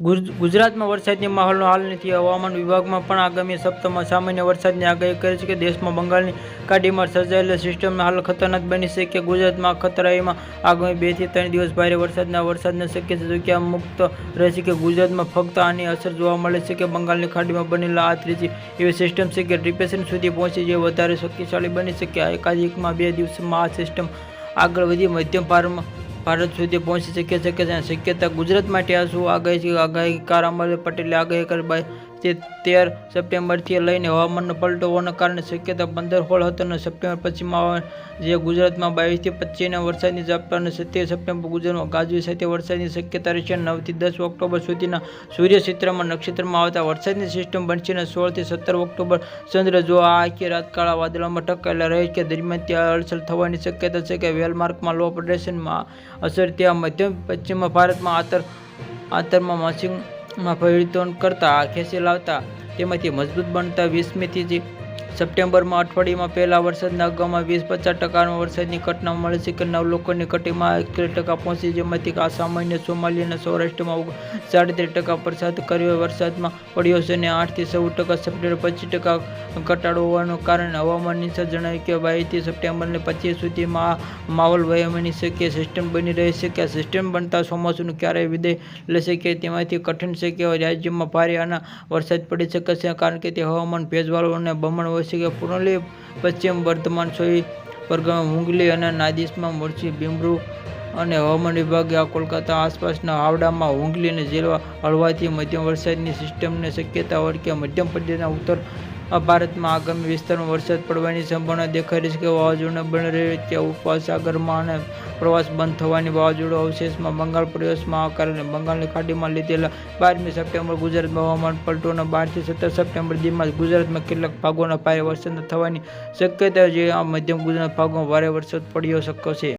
ગુજ- ગુજરાતમાં વરસાદની માહોલનો હાલ નથી. હવામાન વિભાગમાં પણ આગામી સપ્તાહમાં સામાન્ય વરસાદની આગાહી કરી છે કે દેશમાં બંગાળની ખાડીમાં સર્જાયેલી સિસ્ટમનો હાલ ખતરનાક બની છે કે ગુજરાતમાં ખતરાઈમાં આગામી બેથી ત્રણ દિવસ ભારે વરસાદના વરસાદને શક્ય છે. કે મુક્ત રહેશે કે ગુજરાતમાં ફક્ત આની અસર જોવા મળે છે કે બંગાળની ખાડીમાં બનેલા આ ત્રીજી એવી સિસ્ટમ છે કે ડિપ્રેશન સુધી પહોંચી જે વધારે શક્તિશાળી બની શકે એકાધિકમાં બે દિવસમાં આ સિસ્ટમ આગળ વધી મધ્યમ ભારતમાં ભારત સુધી પહોંચી શકે છે કે શક્યતા ગુજરાત માટે આ શું આગાહી આગાહીકાર અમર પટેલે આગાહી કરી તે તેર સપ્ટેમ્બરથી લઈને હવામાનનો પલટો હોવાના કારણે શક્યતા પંદર હોળ હતો અને સપ્ટેમ્બર પછીમાં જે ગુજરાતમાં બાવીસથી પચીસના વરસાદની ઝાપટા અને સત્યાવીસ સપ્ટેમ્બર ગુજરાતમાં ગાજવી સાથે વરસાદની શક્યતા રહેશે નવથી દસ ઓક્ટોબર સુધીના સૂર્યક્ષેત્રમાં નક્ષત્રમાં આવતા વરસાદની સિસ્ટમ બનશે અને સોળથી સત્તર ઓક્ટોબર ચંદ્ર જો આ આખી રાત કાળા વાદળોમાં ટકાયેલા રહે કે દરમિયાન ત્યાં હલચલ થવાની શક્યતા છે કે વેલમાર્કમાં લો પ્રેશરમાં અસર, ત્યાં મધ્ય પશ્ચિમ ભારતમાં આતર આતરમાં માસિકમાં પરિવર્તન કરતા ખેંચી લાવતા તેમાંથી મજબૂત બનતા વીસમીથી સપ્ટેમ્બરમાં અઠવાડિયામાં પહેલા વરસાદના અગાઉમાં વીસ પચાસ ટકાનો વરસાદની ઘટના મળે છે કે નવ લોકોની કટીમાં એકત્રીસ ટકા પહોંચી જેમાંથી આ સામાન્ય સોમાલી અને સૌરાષ્ટ્રમાં સાડત્રીસ ટકા વરસાદ કર્યો. વરસાદમાં પડ્યો છે અને આઠથી ચૌદ ટકા, સપ્ટેમ્બર પચીસ ટકા ઘટાડો હોવાનું કારણ હવામાન નિષ્ણાત જણાવ્યું કે બાવીસથી સપ્ટેમ્બરને પચીસ સુધીમાં માહોલ વહેવાની શક્ય સિસ્ટમ બની રહી છે કે સિસ્ટમ બનતા ચોમાસુનું ક્યારેય વિદાય લેશે કે તેમાંથી કઠિન છે કે રાજ્યમાં ભારે આના વરસાદ પડી શકે છે કારણ કે તે હવામાન ભેજવાળું અને બમણ હોય છે કે પશ્ચિમ વર્ધમાન સોઈ પરગમ મુંગલી અને નાદિસમાં મોરચી બિમરૂ અને હવામાન વિભાગે આ કોલકાતા આસપાસના હાવડામાં હુંગલી અને જેલવા હળવાથી મધ્યમ વરસાદની સિસ્ટમને શક્યતા વર્ગે મધ્યમ પ્રદેશના ઉત્તર ભારતમાં આગામી વિસ્તારમાં વરસાદ પડવાની સંભાવના દેખાઈ રહી છે કે વાવાઝોડું બની રહ્યું ત્યાં ઉપસાગરમાં અને પ્રવાસ બંધ થવાની વાવાઝોડું અવશેષમાં બંગાળ પ્રદેશમાં આ કારણે બંગાળની ખાડીમાં લીધેલા બારમી સપ્ટેમ્બર ગુજરાતમાં હવામાન પલટો અને બારથી સત્તર સપ્ટેમ્બર દીમાં ગુજરાતમાં કેટલાક ભાગોના ભારે વરસાદ થવાની શક્યતા છે. આ મધ્યમ ગુજરાત ભાગોમાં ભારે વરસાદ પડ્યો શકે છે.